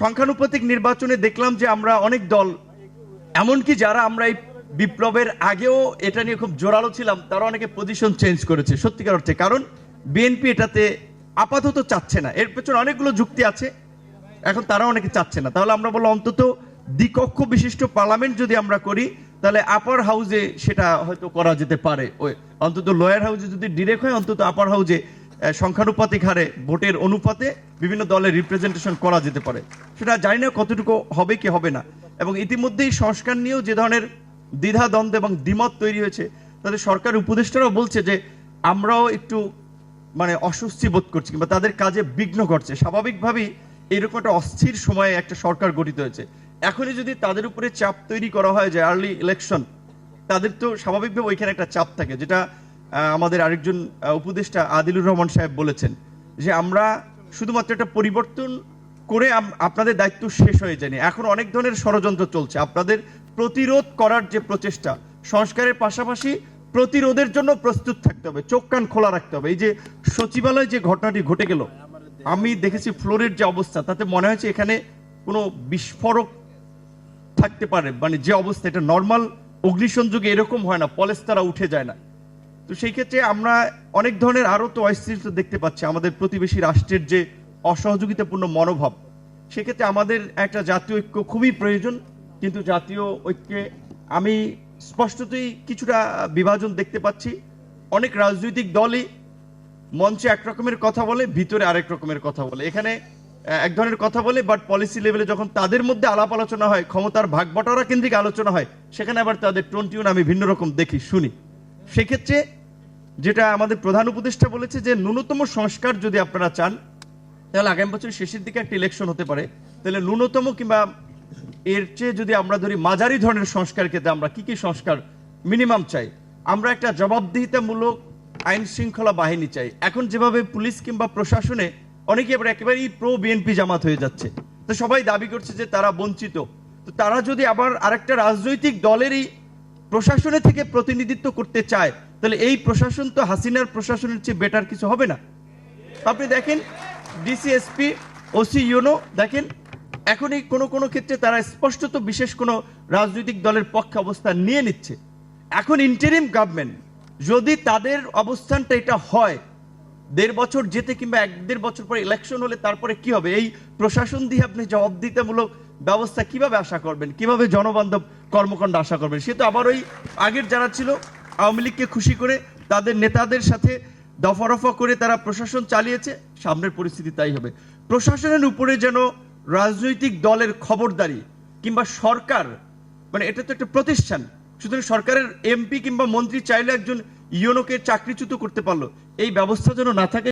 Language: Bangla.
সংখ্যানুপাতিক নির্বাচনে দেখলাম যে আমরা অনেক দল, এমনকি যারা আমরা এই বিপ্লবের আগেও এটা নিয়ে খুব জোরালো ছিলাম, তারা অনেকে পজিশন চেঞ্জ করেছে, সত্যিকার অর্থে। কারণ বিএনপি এটাতে আপাতত চাচ্ছে না। এর পেছনে অনেকগুলো যুক্তি আছে, এখন তারা অনেকে চাচ্ছে না। তাহলে আমরা বললাম, অন্তত দ্বিকক্ষ বিশিষ্ট পার্লামেন্ট যদি আমরা করি, তাহলে আপার হাউজে সেটা হয়তো করা যেতে পারে। ওই অন্তত লোয়ার হাউজে যদি ডিরেক্ট হয়, অন্তত আপার হাউজে সংখ্যানুপাতিক হারে ভোটের অনুপাতে বিভিন্ন দলের রিপ্রেজেন্টেশন করা যেতে পারে। সেটা জানি না কতটুকু হবে কি হবে না। এবং ইতিমধ্যেই সংস্কার নিয়েও যে ধরনের দ্বিধা, দ্বন্দ্ব এবং দ্বিমত তৈরি হয়েছে তাদের সরকার উপদেষ্টারাও বলছে যে আমরাও একটু মানে অস্বস্তি বোধ করছি কিংবা তাদের কাজে বিঘ্ন ঘটছে। স্বাভাবিকভাবেই এরকম একটা অস্থির সময়ে একটা সরকার গঠিত হয়েছে। এখনই যদি তাদের উপরে চাপ তৈরি করা হয় যে আর্লি ইলেকশন তাদের তো স্বাভাবিকভাবে ওইখানে একটা চাপ থাকে, যেটা আমাদের আরেকজন উপদেষ্টা আদিলুর রহমান সাহেব বলেছেন যে আমরা শুধুমাত্র একটা পরিবর্তন করে আপনাদের দায়িত্ব শেষ হয়ে যায়নি। এখন অনেক ধরনের ষড়যন্ত্র চলছে। আপনাদের প্রতিরোধ করার যে প্রচেষ্টা, সংস্কারের পাশাপাশি প্রতিরোধের জন্য প্রস্তুত থাকতে হবে, চোখ কান খোলা রাখতে হবে। এই যে সচিবালয় যে ঘটনাটি ঘটে গেল, আমি দেখেছি ফ্লোরের যে অবস্থা, তাতে মনে হয়েছে এখানে কোনো বিস্ফোরক থাকতে পারে। মানে যে অবস্থা, এটা নর্মাল, অগ্নিসংযোগে এরকম হয় না, পলেস্তারা উঠে যায় না। তো সেই ক্ষেত্রে আমরা অনেক ধরনের আরও তো অস্থিরতা দেখতে পাচ্ছি, আমাদের প্রতিবেশী রাষ্ট্রের যে অসহযোগিতাপূর্ণ মনোভাব। সেক্ষেত্রে আমাদের একটা জাতীয় ঐক্য খুবই প্রয়োজন, কিন্তু জাতীয় ঐক্যে আমি স্পষ্টতই কিছুটা বিভাজন দেখতে পাচ্ছি। অনেক রাজনৈতিক দলই মঞ্চে এক রকমের কথা বলে, ভিতরে আরেক রকমের কথা বলে। এখানে এক ধরনের কথা বলে বাট পলিসি লেভেলে যখন তাদের মধ্যে আলাপ আলোচনা হয়, ক্ষমতার ভাগ বটারা কেন্দ্রিক আলোচনা হয়, সেখানে আবার তাদের টোন টিউন আমি ভিন্ন রকম দেখি, শুনি। সেক্ষেত্রে যেটা আমাদের প্রধান উপদেষ্টা বলেছে যে, ন্যূনতম সংস্কার যদি আপনারা চান, তাহলে আগামী বছর শেষের দিকে একটা ইলেকশন হতে পারে। তাহলে ন্যূনতম কিংবা এর চেয়ে যদি আমরা ধরি মাঝারি ধরনের সংস্কার ক্ষেত্রে আমরা কি কি সংস্কার মিনিমাম চাই? আমরা একটা জবাবদিহিতামূলক আইন শৃঙ্খলা বাহিনী চাই। এখন যেভাবে পুলিশ কিংবা প্রশাসনে অনেকে এবার একেবারেই প্রো বিএনপি জামাত হয়ে যাচ্ছে। তো সবাই দাবি করছে যে, তারা বঞ্চিত। তো তারা যদি আবার আরেকটা রাজনৈতিক দলেরই প্রশাসনে থেকে প্রতিনিধিত্ব করতে চায় তাহলে এই প্রশাসন তো হাসিনার প্রশাসনের চেয়ে বেটার কিছু হবে না। আপনি দেখেন ডিসিএসপি ওসি ইউনো দেখেন, এখনই কোনো কোনো ক্ষেত্রে তারা স্পষ্টত বিশেষ কোনো রাজনৈতিক দলের পক্ষে অবস্থান নিয়ে নিচ্ছে। এখন ইন্টারিম গভর্নমেন্ট যদি তাদের অবস্থানটা এটা হয়, দেড় বছর যেতে কিংবা এক দেড় বছর পরে ইলেকশন হলে তারপরে কি হবে? এই প্রশাসন দিয়ে আপনি জবাবদিহিতামূলক ব্যবস্থা কীভাবে আশা করবেন? কীভাবে জনবান্ধব কর্মকাণ্ড আশা করবেন? সে তো আবার ওই আগের যারা ছিল আওয়ামী লীগকে খুশি করে তাদের নেতাদের সাথে দফা করে তারা প্রশাসন চালিয়েছে, সামনের পরিস্থিতি তাই হবে। প্রশাসনের উপরে যেন রাজনৈতিক দলের খবরদারি কিংবা সরকার মানে এটা তো একটা প্রতিষ্ঠান, সুতরাং সরকারের এমপি কিংবা মন্ত্রী চাইলে একজন ইউনোকে চাকরিচ্যুত করতে পারল, এই ব্যবস্থা যেন না থাকে।